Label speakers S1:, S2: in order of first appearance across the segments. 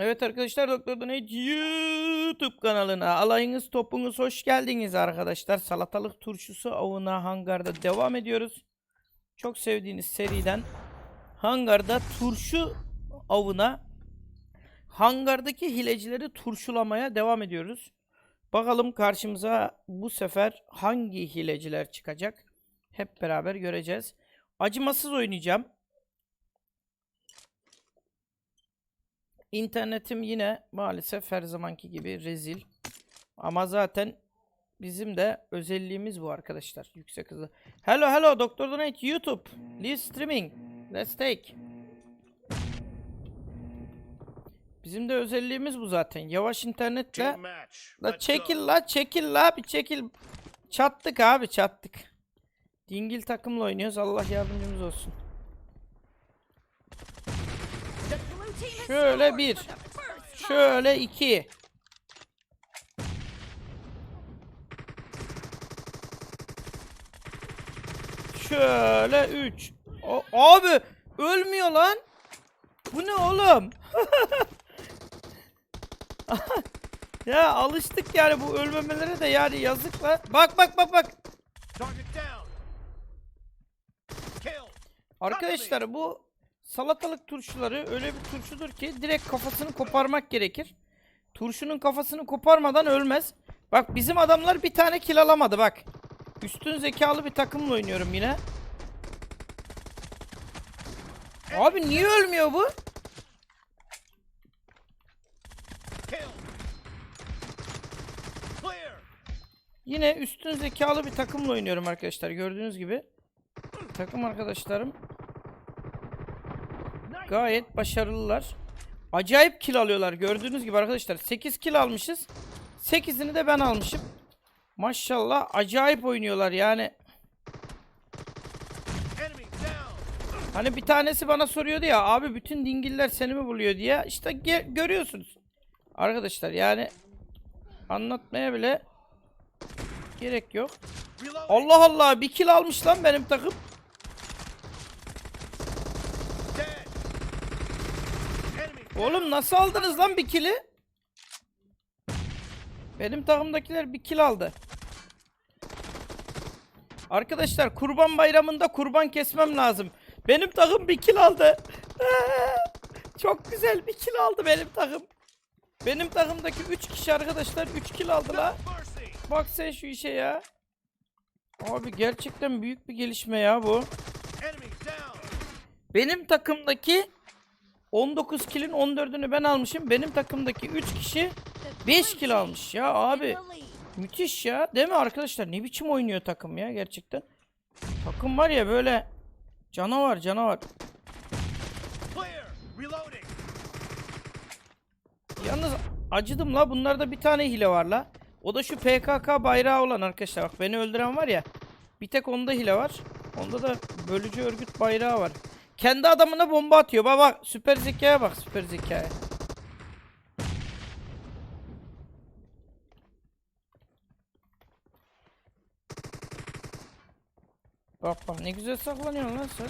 S1: Evet arkadaşlar Doktor Donate YouTube kanalına alayınız topunuz hoş geldiniz arkadaşlar. Salatalık turşusu avına hangarda devam ediyoruz. Çok sevdiğiniz seriden hangarda turşu avına hangardaki hilecileri turşulamaya devam ediyoruz. Bakalım karşımıza bu sefer hangi hileciler çıkacak? Hep beraber göreceğiz. Acımasız oynayacağım. İnternetim yine maalesef her zamanki gibi rezil. Ama zaten bizim de özelliğimiz bu arkadaşlar. Yüksek hızlı. Hello hello Dr. Donate YouTube. Live streaming. Let's take. Bizim de özelliğimiz bu zaten. Yavaş internetle. La çekil la çekil la bir çekil. Çattık abi çattık. Dingil takımla oynuyoruz. Allah yardımcımız olsun. Şöyle bir. Şöyle iki. Şöyle üç. O, abi ölmüyor lan. Bu ne oğlum? ya alıştık yani bu ölmemelere de yani yazık lan. Bak bak bak bak. Arkadaşlar bu salatalık turşuları öyle bir turşudur ki direkt kafasını koparmak gerekir. Turşunun kafasını koparmadan ölmez. Bak bizim adamlar bir tane kill alamadı bak. Üstün zekalı bir takımla oynuyorum yine. Abi niye ölmüyor bu? Yine üstün zekalı bir takımla oynuyorum arkadaşlar. Gördüğünüz gibi. Takım arkadaşlarım gayet başarılılar. Acayip kill alıyorlar. Gördüğünüz gibi arkadaşlar 8 kill almışız. 8'ini de ben almışım. Maşallah acayip oynuyorlar yani. Hani bir tanesi bana soruyordu ya abi bütün dingiller seni mi buluyor diye. İşte görüyorsunuz. Arkadaşlar yani anlatmaya bile gerek yok. Allah Allah bir kill almış lan benim takım. Oğlum nasıl aldınız lan bir kill'i? Benim takımdakiler bir kill aldı. Arkadaşlar kurban bayramında kurban kesmem lazım. Benim takım bir kill aldı. Çok güzel bir kill aldı benim takım. Benim takımdaki 3 kişi arkadaşlar 3 kill aldı la. Bak sen şu işe ya. Abi gerçekten büyük bir gelişme ya bu. Benim takımdaki 19 kill'in 14'ünü ben almışım. Benim takımdaki 3 kişi 5 kill almış ya abi. Müthiş ya. Değil mi arkadaşlar? Ne biçim oynuyor takım ya gerçekten. Takım var ya böyle canavar canavar. Yalnız acıdım la. Bunlarda bir tane hile var la. O da şu PKK bayrağı olan arkadaşlar. Bak beni öldüren var ya. Bir tek onda hile var. Onda da bölücü örgüt bayrağı var. Kendi adamına bomba atıyor. Bak bak süper zekaya bak süper zekaya. Bak bak ne güzel saklanıyorsun lan sen.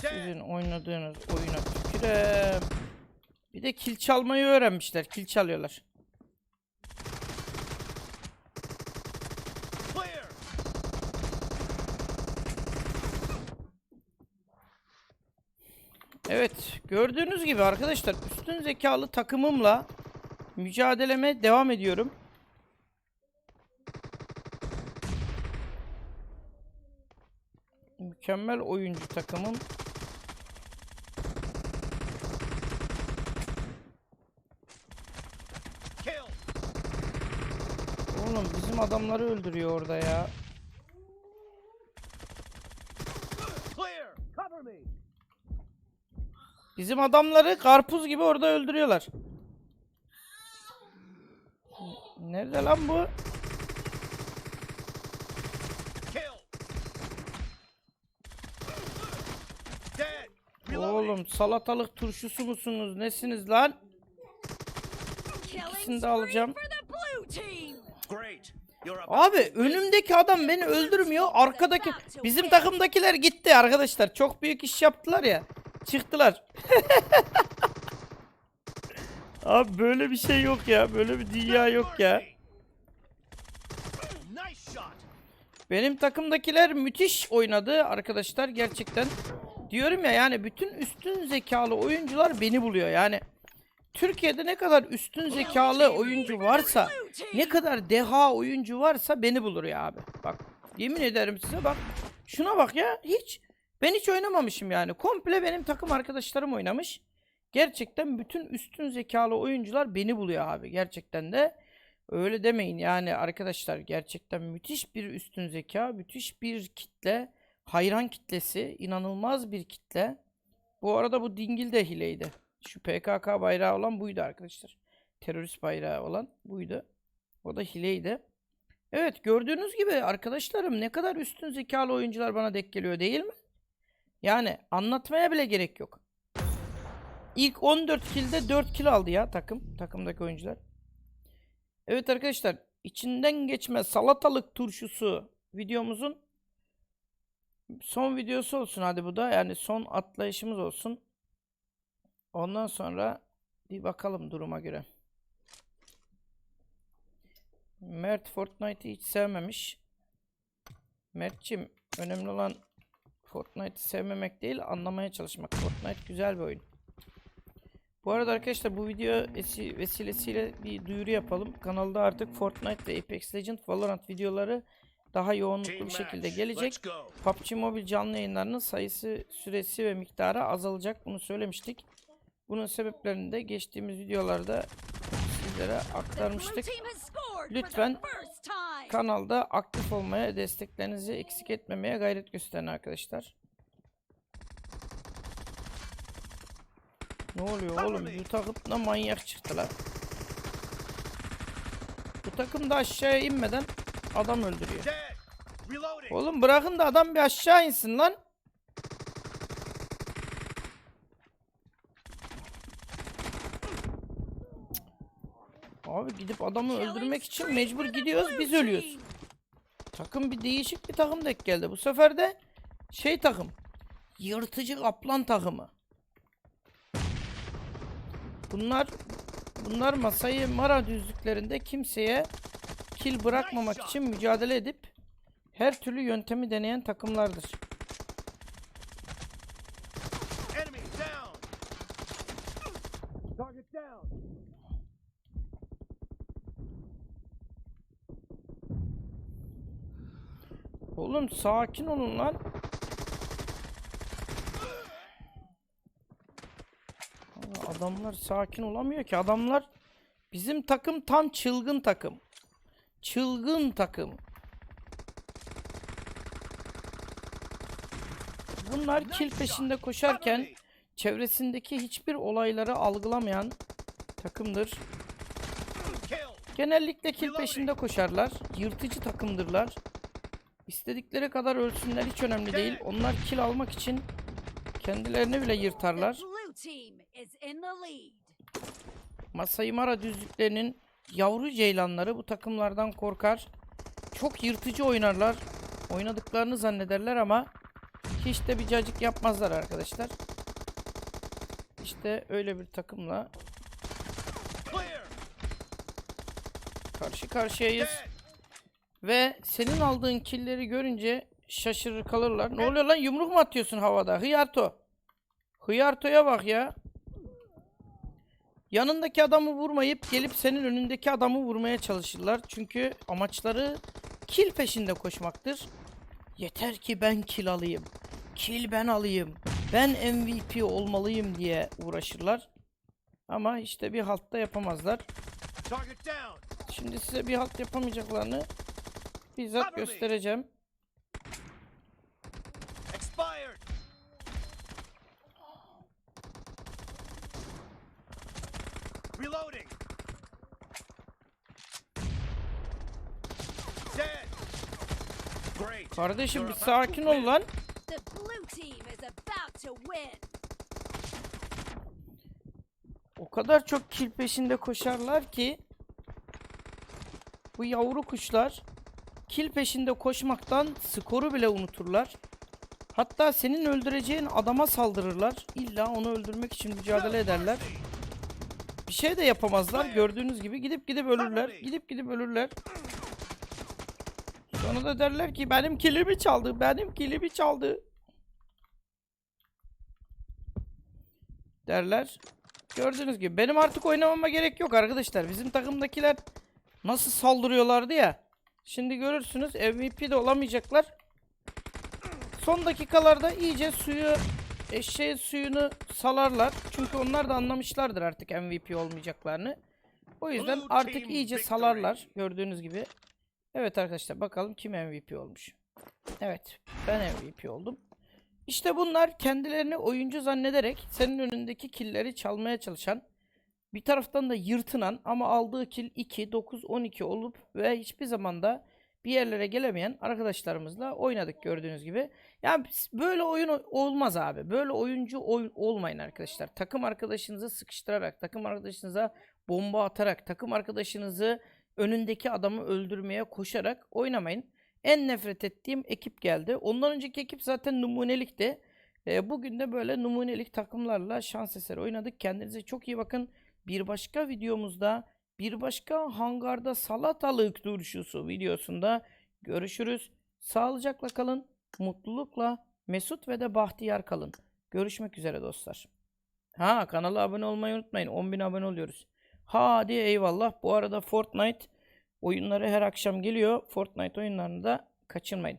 S1: Sizin oynadığınız oyuna tükürem. Bir de kil çalmayı öğrenmişler. Kil çalıyorlar.
S2: Clear.
S1: Evet, gördüğünüz gibi arkadaşlar üstün zekalı takımımla mücadeleme devam ediyorum. Mükemmel oyuncu takımım. Oğlum bizim adamları öldürüyor orada ya.
S2: Clear. Cover me.
S1: Bizim adamları karpuz gibi orada öldürüyorlar. Nerede lan bu? Oğlum salatalık turşusu musunuz? Nesiniz lan? İkisini de alacağım. Abi önümdeki adam beni öldürmüyor. Arkadaki bizim takımdakiler gitti arkadaşlar. Çok büyük iş yaptılar ya. Çıktılar. Abi böyle bir şey yok ya. Böyle bir dünya yok ya. Benim takımdakiler müthiş oynadı arkadaşlar gerçekten. Diyorum ya yani bütün üstün zekalı oyuncular beni buluyor. Yani Türkiye'de ne kadar üstün zekalı oyuncu varsa, ne kadar deha oyuncu varsa beni bulur ya abi. Bak yemin ederim size bak. Şuna bak ya hiç ben hiç oynamamışım yani. Komple benim takım arkadaşlarım oynamış. Gerçekten bütün üstün zekalı oyuncular beni buluyor abi. Gerçekten de öyle demeyin yani arkadaşlar gerçekten müthiş bir üstün zeka, müthiş bir kitle, hayran kitlesi, inanılmaz bir kitle. Bu arada bu dingil de hileydi. Şu PKK bayrağı olan buydu arkadaşlar. Terörist bayrağı olan buydu. O da hileydi. Evet gördüğünüz gibi arkadaşlarım ne kadar üstün zekalı oyuncular bana denk geliyor değil mi? Yani anlatmaya bile gerek yok. İlk 14 kilde 4 kill aldı ya takım. Takımdaki oyuncular. Evet arkadaşlar içinden geçme salatalık turşusu videomuzun son videosu olsun hadi bu da. Yani son atlayışımız olsun. Ondan sonra bir bakalım duruma göre. Mert Fortnite'ı hiç sevmemiş. Mert'cim önemli olan Fortnite'ı sevmemek değil anlamaya çalışmak. Fortnite güzel bir oyun. Bu arada arkadaşlar bu video vesi- vesilesiyle bir duyuru yapalım. Kanalda artık Fortnite ve Apex Legends Valorant videoları daha yoğunluklu bir şekilde gelecek. PUBG Mobile canlı yayınlarının sayısı, süresi ve miktarı azalacak. Bunu söylemiştik. Bunun sebeplerini de geçtiğimiz videolarda sizlere aktarmıştık. Lütfen Kanalda aktif olmaya, desteklerinizi eksik etmemeye gayret gösterin arkadaşlar. Ne oluyor oğlum? Bu takım da manyak çıktılar. Bu takım da aşağıya inmeden adam öldürüyor. Oğlum bırakın da adam bir aşağı insin lan. Abi gidip adamı öldürmek için mecbur gidiyoruz biz ölüyoruz. Takım bir değişik bir takım denk geldi. Bu sefer de şey takım. Yırtıcı kaplan takımı. Bunlar bunlar masayı Mara düzlüklerinde kimseye kill bırakmamak için mücadele edip her türlü yöntemi deneyen takımlardır. Oğlum sakin olun lan. Adamlar sakin olamıyor ki. Adamlar bizim takım tam çılgın takım. Çılgın takım. Bunlar kill peşinde koşarken çevresindeki hiçbir olayları algılamayan takımdır. Genellikle kill peşinde koşarlar. Yırtıcı takımdırlar. İstedikleri kadar ölsünler hiç önemli değil. Onlar kill almak için kendilerini bile yırtarlar. Masai Mara düzlüklerinin yavru ceylanları bu takımlardan korkar. Çok yırtıcı oynarlar. Oynadıklarını zannederler ama hiç de bir cacık yapmazlar arkadaşlar. İşte öyle bir takımla karşı karşıyayız. Ve senin aldığın killeri görünce şaşırır kalırlar. Ne oluyor lan yumruk mu atıyorsun havada? Hıyarto. Hıyarto'ya bak ya. Yanındaki adamı vurmayıp gelip senin önündeki adamı vurmaya çalışırlar. Çünkü amaçları kill peşinde koşmaktır. Yeter ki ben kill alayım. Kill ben alayım. Ben MVP olmalıyım diye uğraşırlar. Ama işte bir haltta yapamazlar. Şimdi size bir halt yapamayacaklarını bizzat göstereceğim.
S2: Expired. Reloading. Dead. Great.
S1: Kardeşim bir sakin ol lan.
S3: The blue team is about to win.
S1: O kadar çok kill peşinde koşarlar ki bu yavru kuşlar kill peşinde koşmaktan skoru bile unuturlar. Hatta senin öldüreceğin adama saldırırlar. İlla onu öldürmek için mücadele ederler. Bir şey de yapamazlar. Gördüğünüz gibi gidip gidip ölürler. Gidip gidip ölürler. Sonra da derler ki benim kilimi çaldı. Benim kilimi çaldı. Derler. Gördüğünüz gibi benim artık oynamama gerek yok arkadaşlar. Bizim takımdakiler nasıl saldırıyorlardı ya. Şimdi görürsünüz MVP de olamayacaklar. Son dakikalarda iyice suyu eşeğin suyunu salarlar. Çünkü onlar da anlamışlardır artık MVP olmayacaklarını. O yüzden artık iyice salarlar gördüğünüz gibi. Evet arkadaşlar bakalım kim MVP olmuş. Evet ben MVP oldum. İşte bunlar kendilerini oyuncu zannederek senin önündeki killeri çalmaya çalışan bir taraftan da yırtınan ama aldığı kill 2, 9, 12 olup ve hiçbir zaman da bir yerlere gelemeyen arkadaşlarımızla oynadık gördüğünüz gibi. Yani böyle oyun olmaz abi. Böyle oyuncu oy- olmayın arkadaşlar. Takım arkadaşınızı sıkıştırarak, takım arkadaşınıza bomba atarak, takım arkadaşınızı önündeki adamı öldürmeye koşarak oynamayın. En nefret ettiğim ekip geldi. Ondan önceki ekip zaten numunelikti. Ee, bugün de böyle numunelik takımlarla şans eseri oynadık. Kendinize çok iyi bakın. Bir başka videomuzda, bir başka hangarda salatalık turşusu videosunda görüşürüz. Sağlıcakla kalın, mutlulukla, mesut ve de bahtiyar kalın. Görüşmek üzere dostlar. Ha kanala abone olmayı unutmayın. 10.000 abone oluyoruz. Hadi eyvallah. Bu arada Fortnite oyunları her akşam geliyor. Fortnite oyunlarını da kaçırmayın.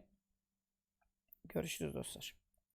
S1: Görüşürüz dostlar.